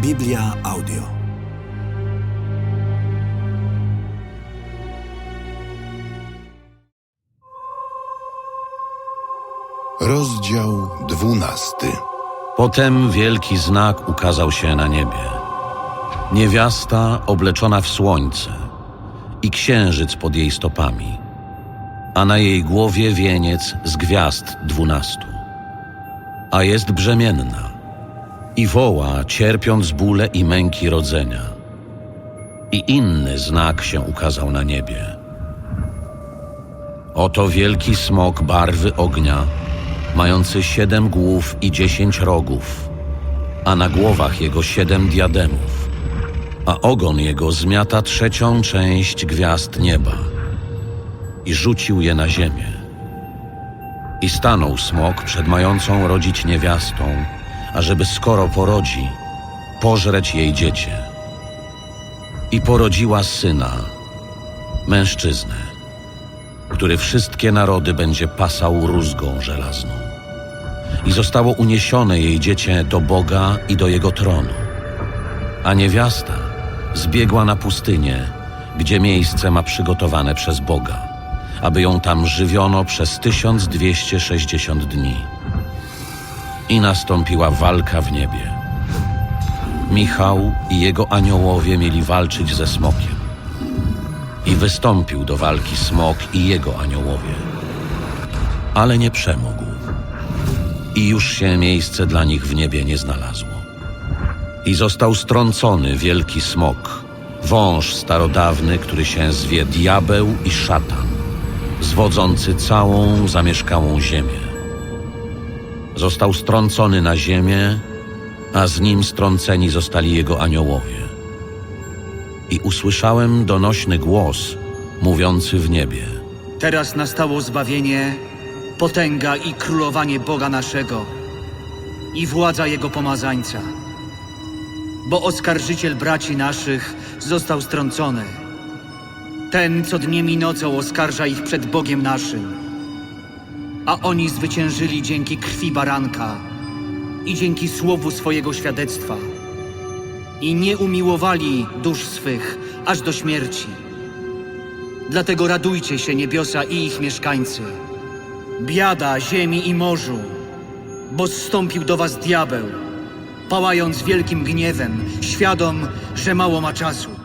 Biblia Audio. Rozdział dwunasty. Potem wielki znak ukazał się na niebie. Niewiasta obleczona w słońce i księżyc pod jej stopami, a na jej głowie wieniec z gwiazd dwunastu. A jest brzemienna i woła, cierpiąc bóle i męki rodzenia. I inny znak się ukazał na niebie. Oto wielki smok barwy ognia, mający siedem głów i dziesięć rogów, a na głowach jego siedem diademów, a ogon jego zmiata trzecią część gwiazd nieba i rzucił je na ziemię. I stanął smok przed mającą rodzić niewiastą, ażeby skoro porodzi, pożreć jej dziecię. I porodziła syna, mężczyznę, który wszystkie narody będzie pasał rózgą żelazną. I zostało uniesione jej dziecię do Boga i do jego tronu. A niewiasta zbiegła na pustynię, gdzie miejsce ma przygotowane przez Boga, aby ją tam żywiono przez 1260 dni. I nastąpiła walka w niebie. Michał i jego aniołowie mieli walczyć ze smokiem. I wystąpił do walki smok i jego aniołowie. Ale nie przemógł. I już się miejsce dla nich w niebie nie znalazło. I został strącony wielki smok, wąż starodawny, który się zwie diabeł i szatan, zwodzący całą zamieszkałą ziemię. Został strącony na ziemię, a z nim strąceni zostali jego aniołowie i usłyszałem donośny głos mówiący w niebie. Teraz nastało zbawienie, potęga i królowanie Boga naszego i władza Jego pomazańca. Bo oskarżyciel braci naszych został strącony. Ten, co dniem i nocą oskarża ich przed Bogiem naszym. A oni zwyciężyli dzięki krwi baranka i dzięki słowu swojego świadectwa. I nie umiłowali dusz swych aż do śmierci. Dlatego radujcie się niebiosa i ich mieszkańcy. Biada ziemi i morzu, bo zstąpił do was diabeł, pałając wielkim gniewem, świadom, że mało ma czasu.